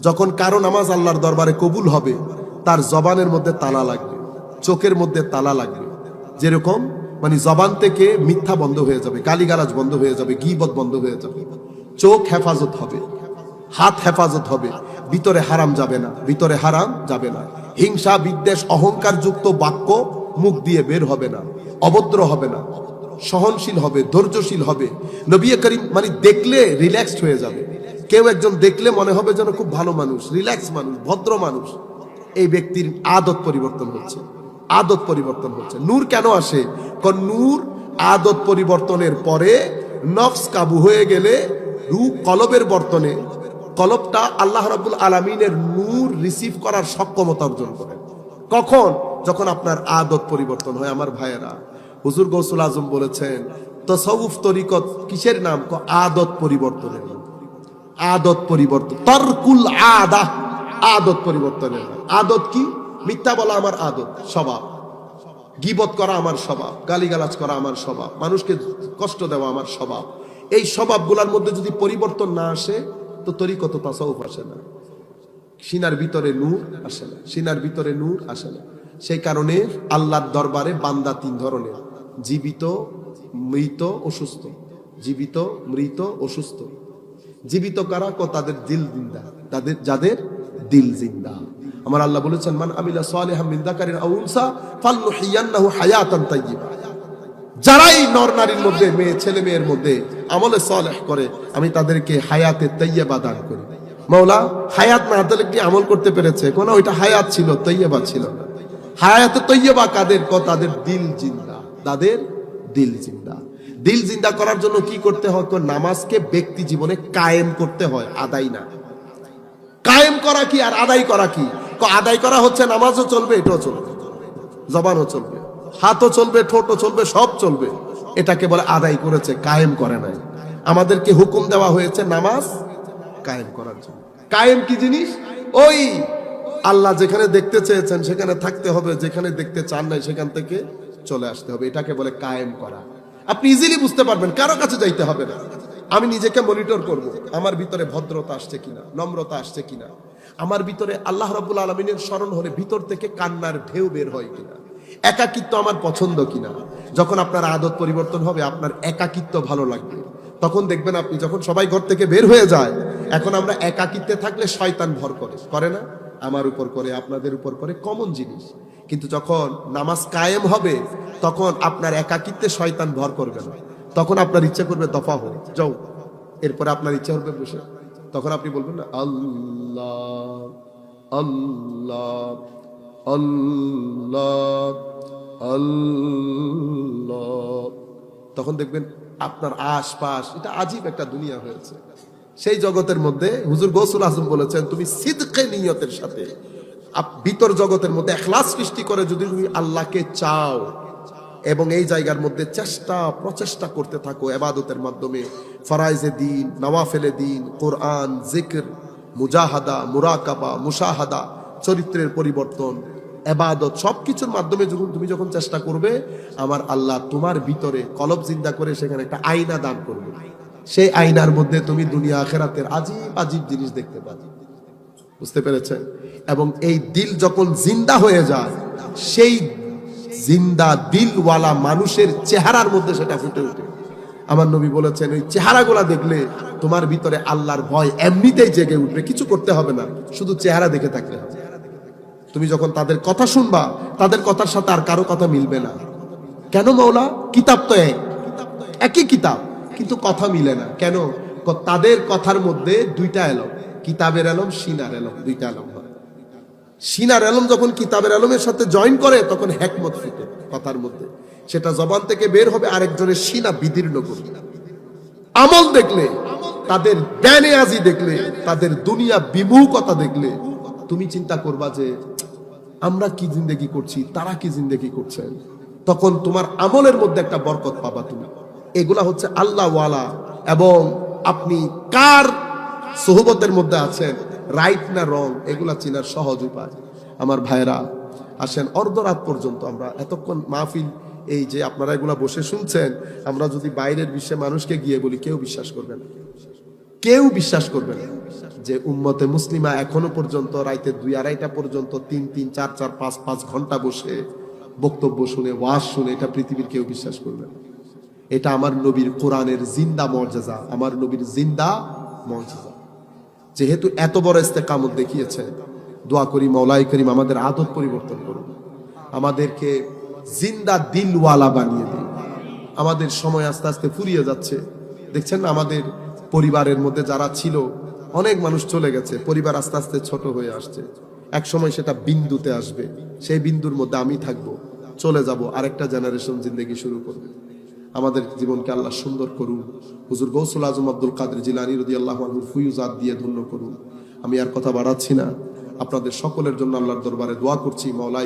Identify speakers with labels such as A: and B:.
A: যখন কারও নামাজ আল্লাহর দরবারে কবুল হবে, তার জবানের মধ্যে তালা লাগবে, চোখের মধ্যে তালা লাগবে। যেরকম মানে জবান থেকে মিথ্যা বন্ধ হয়ে যাবে, গালিগালাজ বন্ধ হয়ে যাবে, গিবত বন্ধ হয়ে যাবে। চোখ হেফাজত হবে, হাত হেফাজত হবে, ভিতরে হারাম যাবে না, ভিতরে হারাম যাবে না। হিংসা, বিদ্বেষ অহংকার যুক্ত বাক্য মুখ দিয়ে বের হবে না, অভদ্র হবে না, সহনশীল হবে, ধৈর্যশীল হবে। নবী করিম মানে দেখলে রিল্যাক্সড হয়ে যাবে। কেউ একজন দেখলে মনে হবে যেন খুব ভালো মানুষ রিল্যাক্স মানুষ, ভদ্র মানুষ। এই ব্যক্তির আদত পরিবর্তন হচ্ছে, আদত পরিবর্তন হচ্ছে। নূর কেন আসে? কারণ নূর আদত পরিবর্তনের পরে নফস কাবু হয়ে গেলে রু কলবের বর্তনে কলবটা আল্লাহ রাবুল আলমিনের নূর রিসিভ করার সক্ষমতা অর্জন করে। কখন? যখন আপনার আদত পরিবর্তন হয়, আমার ভাইয়েরা। হুজুর গৌসুল আজম বলেছেন তসউফ তরিকত কিসের নাম? আদত পরিবর্তনের নাম। আদত পরিবর্তন। তরকুল আদা, আদত পরিবর্তনের আদত কি? মিথ্যা বলা আমার আদত, স্বভাব। গিবত করা আমার স্বভাব, গালিগালাজ করা আমার স্বভাব, মানুষকে কষ্ট দেওয়া আমার স্বভাব। এই স্বভাবগুলোর মধ্যে যদি পরিবর্তন না আসে, তো তরিকত তাসাউফ আসে না। সিনার ভিতরে নূর আসে না, সিনার ভিতরে নূর আসে না। সেই কারণে আল্লাহর দরবারে বান্দা তিন ধরনের, জীবিত, মৃত অসুস্থ জীবিত, মৃত অসুস্থ জীবিত কারা? কো, তাদের দিল জিন্দা। তাদের, যাদের দিল জিন্দা। আমার আল্লাহ বলেছেন, মান আমিলা সালিহাম মিন যাকারিন আও উনসা, ফালনুহিয়ান্নাহু হায়াতান তাইয়্যিবা যারাই নর নারীর মধ্যে, মেয়ে, ছেলে মেয়ের মধ্যে আমলে সলেহ করে, আমি তাদেরকে হায়াতে তৈয়বা দান করি। মাওলা, হায়াত না হলে কি আমল করতে পেরেছে? কোন, ওইটা হায়াত ছিল তৈয়বা ছিল না। হায়াতে তৈয়বা কাদের? ক, তাদের দিল জিন্দা। তাদের দিল জিন্দা। দিল জিন্দা করার জন্য কি করতে হয়? নামাজকে ব্যক্তি জীবনে কায়েম করতে হয়, আদায় না। কায়েম করা কি আর আদায় করা কি? আদায় করা হচ্ছে নামাজও চলবে, এটাও চলবে। জবানও চলবে, হাতও চলবে, ঠোঁটও চলবে, সব চলবে। এটাকে বলে আদায় করেছে, কায়েম করে নাই। আমাদেরকে হুকুম দেওয়া হয়েছে নামাজ কায়েম করার জন্য। কায়েম কি জিনিস? ওই আল্লাহ যেখানে দেখতে চেয়েছেন, সেখানে থাকতে হবে, যেখানে দেখতে চান নাই, সেখান থেকে চলে আসতে হবে। এটাকে বলে কায়েম করা। আপনি ইজিলি বুঝতে পারবেন, কারও কাছে যাইতে হবে না। আমি নিজেকে মনিটর করব, আমার ভিতরে ভদ্রতা আসছে কিনা, নম্রতা আসছে কিনা। আমার ভিতরে আল্লাহ রাবুল আলমিনের স্মরণ হলে ভিতর থেকে কান্নার ঢেউ বের হয় কিনা। একাকিত্ব আমার পছন্দ কিনা। যখন আপনার আদত পরিবর্তন হবে, আপনার একাকিত্ব ভালো লাগবে। তখন দেখবেন আপনি যখন সবাই ঘর থেকে বের হয়ে যায়, এখন আমরা একাকিত্বে থাকলে শয়তান ভর করে। করে না? আমার উপর করে, আপনাদের উপর করে কমন জিনিস। কিন্তু যখন নামাজ কায়েম হবে, তখন আপনার একাকিত্বে শয়তান ভর করবে না। তখন আপনার ইচ্ছা করবে দফা হোক, যাও। এরপরে আপনার ইচ্ছা হবে বসে। তখন আপনি বলবেন না, আল্লাহ আল্লাহ আল্লাহ আল্লাহ। তখন দেখবেন আপনার আশপাশ, এটা আজীব একটা দুনিয়া হয়েছে। সেই জগতের মধ্যে হুজুর গৌসুল আজম বলেছেন, তুমি সিদকে নিয়তের সাথে ভিতর জগতের মধ্যে এখলাস সৃষ্টি করে যদি তুমি আল্লাহকে চাও এবং এই জায়গার মধ্যে চেষ্টা, প্রচেষ্টা করতে থাকো এবাদতের মাধ্যমে, ফরাইজে দিন, নওয়াফেলে দিন, কোরআন, জিকির, মুজাহাদা, মুরাকাবা মুসাহাদা চরিত্রের পরিবর্তন, এবাদত সব কিছুর মাধ্যমে যখন তুমি যখন চেষ্টা করবে, আমার আল্লাহ তোমার ভিতরে কলব জিন্দা করে সেখানে একটা আয়না দান করবে। সেই আয়নার মধ্যে তুমি দুনিয়া আখেরাতের আজীব আজীব জিনিস দেখতে পাবে। বুঝতে পেরেছেন? এবং এই দিল যখন জিন্দা হয়ে যায়, সেই জিন্দা দিলওয়ালা মানুষের চেহারার মধ্যে সেটা ফুটে ওঠে। আমার নবী বলেছেন ওই চেহারাগুলা দেখলে তোমার ভিতরে আল্লাহর ভয় এমনিতেই জেগে উঠবে। কিছু করতে হবে না, শুধু চেহারা দেখে থাকলে তুমি যখন তাদের কথা শুনবা, তাদের কথার সাথে আর কারও কথা মিলবে না। কেন মৌলা? কিতাব তো এক। একই কিতাব। কিন্তু কথা মিলে না। কেন? তাদের কথার মধ্যে দুইটা এলম। কিতাবের এলম, সিনার এলম, দুইটা হয়। সিনার এলম যখন কিতাবের এলমের সাথে জয়েন করে, তখন হ্যাকমত ফুটে কথার মধ্যে। সেটা জবান থেকে বের হবে আরেকজনের সিনা বিদীর্ণ করবে আমল দেখলে, তাদের জ্ঞানে আজি দেখলে, তাদের দুনিয়া বিমুখতা দেখলে, তুমি চিন্তা করবা যে, আমরা কি জিন্দেগি করছি? তারা কি জিন্দেগি করছেন? তখন তোমার আমলের মধ্যে একটা বরকত পাবা তুমি। এগুলা হচ্ছে আল্লাহ ওয়ালা। এবং আপনি কার সোহবতের মধ্যে আছেন? রাইট না রং এগুলা চিনার সহজ উপায়। আমার ভাইরা আসেন, অর্ধরাত পর্যন্ত আমরা এতক্ষণ মাহফিল, এই যে আপনারা এগুলা বসে শুনছেন, আমরা যদি বাইরের বিশ্বে মানুষকে গিয়ে বলি, কেউ বিশ্বাস করবে না। কেউ বিশ্বাস করবে না যে উম্মতে মুসলিমা এখনও পর্যন্ত রাইতে দুই আড়াইটা পর্যন্ত তিন তিন, চার চার, পাঁচ পাঁচ ঘণ্টা বসে বক্তব্য শুনে, ওয়াজ শুনে, এটা পৃথিবীর কেউ বিশ্বাস করবে না। এটা আমার নবীর কোরআনের জিন্দা মর্যাদা, আমার নবীর জিন্দা মর্যাদা। যেহেতু এত বড় ইস্তেকামত দেখিয়েছে, দোয়া করি মৌলাই করিম আমাদের আদত পরিবর্তন করুন। আমাদেরকে জিন্দা দিলওয়ালা বানিয়ে দিন। আমাদের সময় আস্তে আস্তে ফুরিয়ে যাচ্ছে। দেখছেন আমাদের পরিবারের মধ্যে যারা ছিল, অনেক মানুষ চলে গেছে, পরিবার আস্তে আস্তে ছোট হয়ে আসছে। এক সময় সেটা বিন্দুতে আসবে, সেই বিন্দুর মধ্যে আমি থাকব, চলে যাব, আরেকটা জেনারেশন জিন্দগি শুরু করবে। আমাদের জীবনকে আল্লাহ সুন্দর করুন। হুজুর গৌসুল আজম আব্দুল কাদের জিলানি রদি আল্লাহ ফুইজাদ দিয়ে ধন্য করুন। আমি আর কথা বাড়াচ্ছি না। আপনাদের সকলের জন্য আল্লাহর দরবারে দোয়া করছি মৌলাই